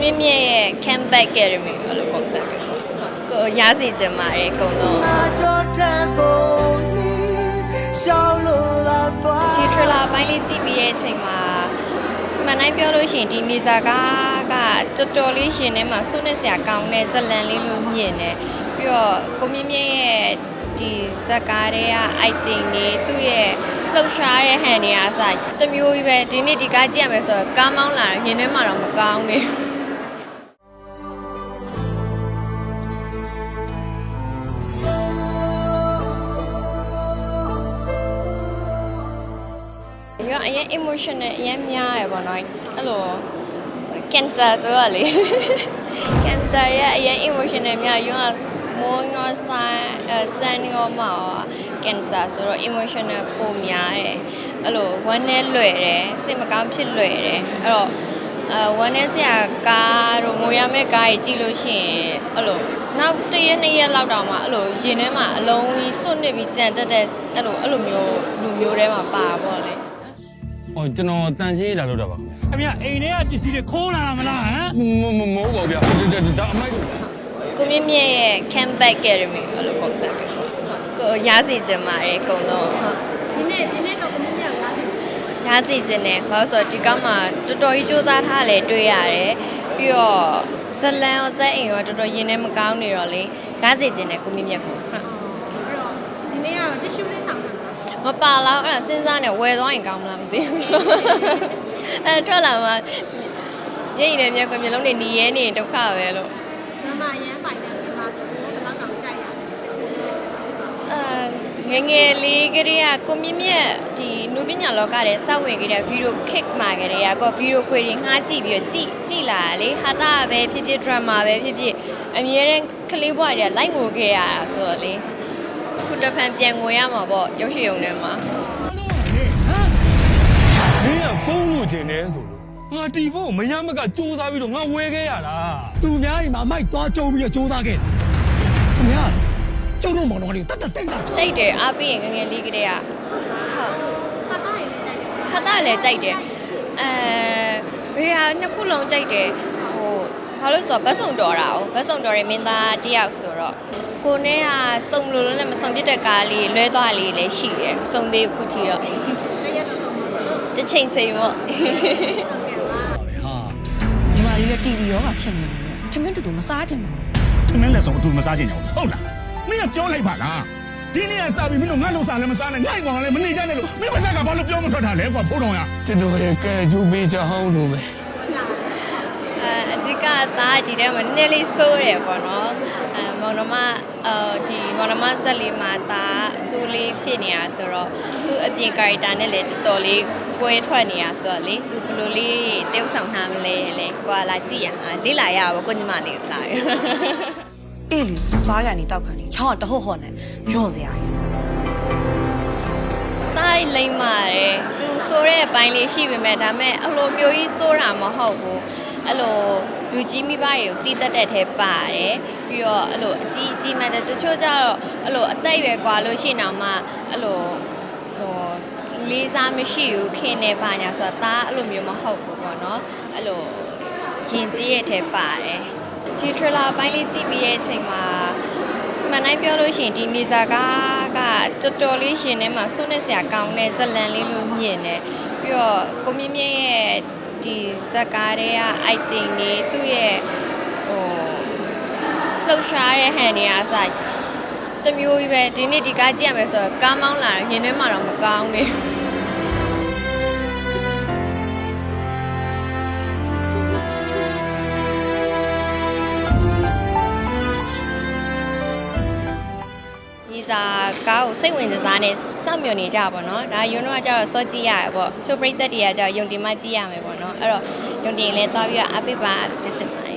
မြင့်မြင့်ရဲ့ Campback Academy အဲ့လိုပုံစံမျိုးကိုရစီချင်ပါတယ်အကုန်လုံးဒီ trailer ပိုင်းလေးကြည့်ပြီးတဲ့အချိန်မှာမှန်တိုင်းပြောလို့ရှိရင်ဒီမြေစာကားကတော်တော်လေးရှင်ထဲမှာစွန့်နေစရာကောင်းတဲ့ဇလန်လေးလို့မြင်တယ်ပြီးတော့ကိုမြင့်မြင့်ရဲ့ဒီဇက်ကားတွေက item တွေသူ့ရဲ့လှုပ်ရှားတဲ့ဟန်တွေအားစတမျိုးကြီးပဲဒီနေ့ဒီကားကြည့်ရမယ်ဆိုတော့ကားမောင်းလာရင်ထဲမှာတော့မကောင်းဘူး ရောအရင် emotional အရင်များရပါတော့အဲ့လို cancer ဆိုရလေ cancer ရဲ့အရင် emotional များရောမောရောဆိုင်ဆန်ရောမှာ cancer ဆိုတော့ emotional ပုံများတယ်အဲ့လိုဝမ်းနဲ့လွယ်တယ်စိတ်မကောင်းဖြစ်လွယ်တယ်အဲ့တော့အဝမ်းနဲ့ဆရာကားတို့ငိုရမယ့်ကားကြီးကြည့်လို့ရှိရင်အဲ့လိုနောက်တစ်ရက်နှစ်ရက်လောက်တောင်မှအဲ့လိုရင်ထဲမှာအလုံးကြီးစွန့်နစ်ပြီးကြံတက်တဲ့အဲ့လိုအဲ့လိုမျိုးလူမျိုးထဲမှာပါပေါ့ လေ။အော်ကျွန်တော်တန်ရှင်းလာလို့တော့ပါခင်ဗျာအမေအိမ်ထဲကပစ္စည်းတွေခိုးလာတာမလားဟမ်။မမမဟုတ်ပါဘူးဗျာ။ဒါအမိုက်လို့ကိုမြင့်မြင့်ရဲ့ Campback Academy အဲ့လိုပုံစံမျိုးပေါ့ဟုတ်ကိုရစီချင်ပါတယ်အကုန်လုံးဟုတ်ဒီနေ့ဒီနေ့တော့ကိုမြင့်မြတ်လားသိချင်တယ်ရစီချင်တယ်ဘာလို့ဆိုတော့ဒီကောင်းမှာတော်တော်ကြီးစူးစမ်းထားလဲတွေ့ရတယ်ပြီးတော့ဇလန်ရောဇက်အိမ်ရောတော်တော်ရင်ထဲမကောင်းနေတော့လေရစီချင်တယ်ကိုမြင့်မြတ်ကိုဟုတ်အဲ့တော့ဒီနေ့ကတော့တ िश ူးလေးဆောင်တာလား မပါလောက်အဲ့ဒါစဉ်းစားနေဝယ်သွားရင်ကောင်းမလားမသိဘူးအဲ့ထွက်လာမှရိတ်နေမြက်ကွမျိုးလုံးနေหนีရဲနေရင်ဒုက္ခပဲလို့မမရမ်းပိုင်တယ်ဒီမှာဆိုတော့ဘယ်လောက်တောင်ကြိုက်ရလဲအာငယ်ငယ်လေးကလေးကကိုမြင့်မြတ်ဒီနုပညာလောကထဲစဝင်ခဲ့တဲ့ဗီဒီယိုခစ်မှာကလေးကကိုဗီဒီယိုခွေတွေငှားကြည့်ပြီးတော့ကြည့်ကြည့်လာတာလေဟာတာပဲဖြစ်ဖြစ်ဒရမာပဲဖြစ်ဖြစ်အမြဲတမ်းကလေးဘွားတွေကလိုက်ငိုခဲ့ရတာဆိုတော့လေ ခုတစ်ဖန်ပြန်ငိုရမှာပေါ့ရုပ်ရှင်ရုံထဲမှာမင်းကဖုန်းလို့ခြင်းနေဆိုလို့ငါတီဖုန်းကိုမရမကစူးစမ်းပြီးတော့ငါဝယ်ခဲ့ရတာသူများအိမ်မှာမိုက်သွားကြုံပြီးတော့ကြိုးစားခဲ့တယ်သူများကျုပ်တို့မောင်တော်ကလေးတတ်တတ်တိတ်လာကြိုက်တယ်အားပေးရင်ငယ်ငယ်လေးကလေးကဟုတ်ဟာတာရည်လေးကြိုက်တယ်ဟာတာလည်းကြိုက်တယ်အဲဘေးဟာနှစ်ခုလုံးကြိုက်တယ်ဟို ဘာလို့ဆိုတော့ဘတ်စုံတော်တာ哦ဘတ်စုံတော်ရဲ့မင်းသားတယောက်ဆိုတော့ကိုနဲ့ကစုံလို့လို့နဲ့မစုံပြစ်တဲ့ကားလေးလွဲသွားလေးလည်းရှိတယ်မစုံသေးဘူးခုထိတော့လက်ရက်တော့ဆုံးပါတော့တစ်ချိန်ချိန်ပေါ့ဟုတ်ကဲ့ပါဟာညီမလေးက TV ရောဂါဖြစ်နေတယ်လေထမင်းတူတူမစားကြင်ပါဘူးထမင်းလက်ဆောင်အတူမစားချင်ကြဘူးဟုတ်လားမင်းကပြောလိုက်ပါလားဒီနေ့ကစပြီးမင်းတို့ငါ့လုံစားလည်းမစားနဲ့ငါ့ကောင်လည်းမနေကြနဲ့လို့မင်းမစားကဘာလို့ပြောမထွက်တာလဲကွာဖိုးတော်ရကျွန်တော်ရဲ့ကဲကျူးပေးချောင်းလို့ပဲ အဲအကြီးကသားဒီထဲမှာနည်းနည်းလေးစိုးတယ်ပေါ့နော်အဲမောင်နှမအော်ဒီမောင်နှမဆက်လေးမှာသားအစိုးလေးဖြစ်နေတာဆိုတော့သူ့အပြင်ကာရီတာနဲ့လည်းတော်တော်လေးကွဲထွက်နေတာဆိုတော့လေသူဘယ်လိုလေးတယောက်ဆောင်ထားမလဲလေကွာလာကြည့်ရအောင်လေ့လာရပါကိုညီမလေးလာရအေးလေစားကန်နေတောက်ခံနေချောင်းကတဟုတ်ဟော့နေရော့စရာကြီးတိုင်းလိမ့်မာတယ်သူဆိုတဲ့အပိုင်းလေးရှိပေမဲ့ဒါမဲ့အလိုမျိုးကြီးစိုးတာမဟုတ်ဘူးအဲ့လို လူကြီးမိဘတွေကိုတီးတက်တဲ့ထဲပါတယ်ပြီးတော့အဲ့လိုအကြီးအကြီးမှတဲ့တချို့ကျတော့အဲ့လိုအသက်အရွယ်กว่าလို့ရှိနေမှအဲ့လိုဟိုလေးစားမရှိဘူးခင်နေပါညာဆိုတာဒါအဲ့လိုမျိုးမဟုတ်ဘူးပေါ့နော်အဲ့လိုရင်ကြီးရဲ့ထဲပါတယ်ဒီ trailer ပိုင်းလေးကြည့်ပြီးတဲ့အချိန်မှာမှန်တိုင်းပြောလို့ရှိရင်ဒီမြေစာကားကတော်တော်လေးရှင်ထဲမှာစွန့်နေစရာကောင်းတဲ့ဇတ်လန်လေးလို့မြင်တယ်ပြီးတော့ကိုမြင့်မြင့်ရဲ့ ဒီဇက်ကားတွေက item တွေသူ့ရဲ့ဟိုလှုပ်ရှားတဲ့ဟန်တွေအားစတစ်မျိုးကြီးပဲဒီနေ့ဒီကားကြည့်ရမယ်ဆိုတော့ကားမောင်းလာရင်ထဲမှာတော့မကောင်းနေဘူး စာကားကိုစိတ်ဝင်စားနဲ့စောင့်မျှော်နေကြပါတော့။ဒါယွန်းတော့ကကျတော့စောကြည့်ရတယ်ပေါ့။ချိုးပရိသတ်တွေကကျတော့ယုံတင်မှကြည့်ရမယ်ပေါ့နော်။အဲ့တော့ယုံတင်ရင်လည်းသွားပြီးတော့အပိပါလို့ဖြစ်